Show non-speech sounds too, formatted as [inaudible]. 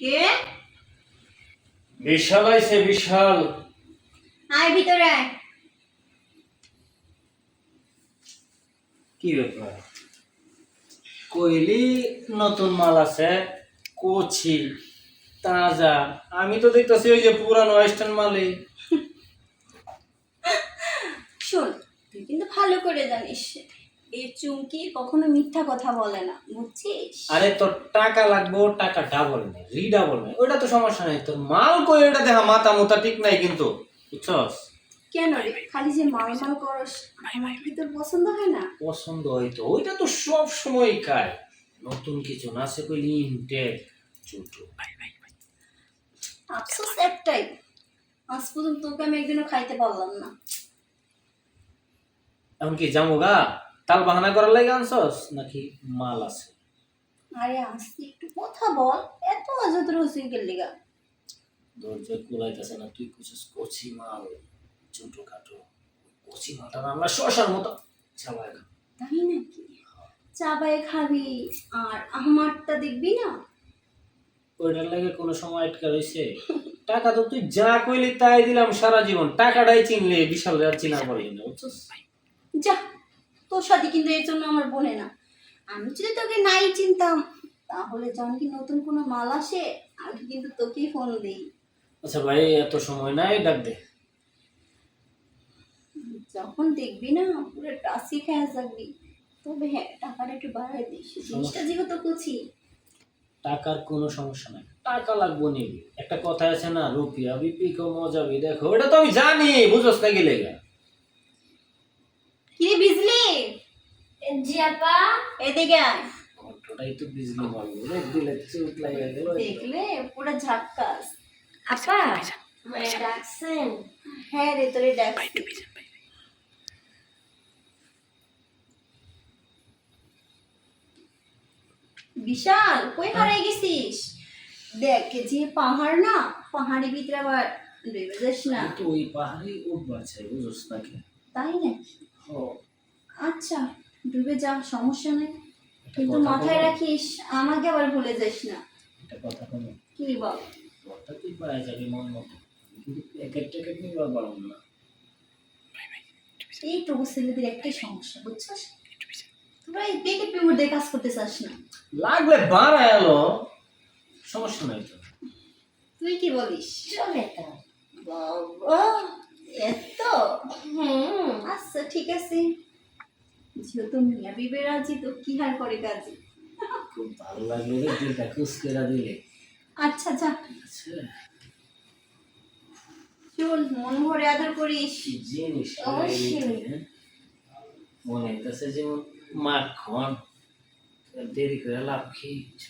কে? বিশাল আইছে বিশাল। আয় ভিতরে কি ব্যাপার কইলি নতুন মাল আছে কোচি তাজা। আমি তো দেখতেছি ওই যে পুরানো ওয়েস্টার্ন মালই। [laughs] শোন তুই কিন্তু ভালো করে জানিস। এই চুমকি কখনো মিথ্যা কথা বলে না বুঝছিস? আরে তোর টাকা লাগবে টাকা ডাবল নেই রিডাবল নেই। ওটা তো সমস্যা নেই। তোর মাল কই? ওটা দেখা মাথা মুতা ঠিক নাই কিন্তু বুঝছস? কেন রে? খালি যে মাল মাল করস তোর পছন্দ হয় না? পছন্দ হয়তো ওইটা তো সব সময় খায়। নতুন কিছু না সে কইলি ইনটেক ছোট আফসোস একটাই। আজ পর্যন্ত তোকে আমি একদিনও খাইতে পারলাম না। এখন কি জামুগা? তাল বাহানা করার লাগে আনছস নাকি মাল আছে? আরে আসতে একটু। কথা বল এত অযত্র হসিন কে লিগা। ধৈর্য কুলাইতেছে না তুই কুছিস কচি মাল ছোট খাটো কচি মালটা না আমরা শশার মতো চাবায় খা। তাই নাকি? চাবায় খাবি আর আমারটা দেখবি না? ওইটার লাগে কোনো সময় আটকা রয়েছে টাকা তো তুই যা কইলি তাই দিলাম সারা জীবন। টাকাটাই চিনলে বিশাল আর চিনা পড়ে না বুঝছস? যা। তোর সাথে কিন্তু এর জন্য আমার বোনে না। আমি যদি তোকে নাই চিনতাম তাহলে যখন কি নতুন কোনো মাল আসে আমি কিন্তু তোকেই ফোন দিই। আচ্ছা ভাই এত সময় নাই ডাক দে। যখন দেখবি না পুরো টাসি খেয়ে থাকবি তবে হ্যাঁ টাকাটা একটু বাড়াই দিস জিনিসটা যেহেতু কুচি টাকার কোনো সমস্যা নাই। টাকা লাগবো নিবি। একটা কথা আছে না রুপিয়া বিপি কো মজাবি দেখো ওটা তো আমি জানি বুঝছস না গেলে কি বিজলি? জি আপা। এদিকে আয়। কণ্ঠটাই তো বিজলি মারবো রে দিলে চুপ লাগে গেল। দেখলে পুরো ঝাক্কাস আপা। ডাকছেন। হ্যাঁ রে তোরে ডাকছি। বিশাল কই হারাই গেছিস? দেখ যে পাহাড় না পাহাড়ি ভিতরে আবার যাস না। ওই পাহাড়ি উঠবার চাই বুঝছস না কি তাই নাকি? ও আচ্ছা ডুবে যা সমস্যা নেই। কিন্তু মাথায় রাখিস আমাকে আবার ভুলে যাস না। একটা কথা কোনো কি বল? কথা তুই পায়ে যাবি মন মতো? কিন্তু প্যাকেট ট্যাকেট নিবার পারব না। এইটুকু ছেলেদের একটাই সমস্যা বুঝছিস? তোরা এই পেকে পেমুর দিয়ে কাজ করতে চাস না। লাগলে বাড়ায় এলো সমস্যা নাই তো। তুই কি বলিস? চলে তো। বাবা এত? হুম। আচ্ছা ঠিক আছে। যেহেতু মিয়া বিবে রাজি তো কি হার করে কাজে? খুব ভালো লাগল রে দিলটা দিলে। আচ্ছা যা। আচ্ছা। চল মন ভরে আদর করিস। জিনিস অবশ্যই। হ্যাঁ? মনে হইতেছে যেমন মাখন দেরি করে লাভ খেয়েছ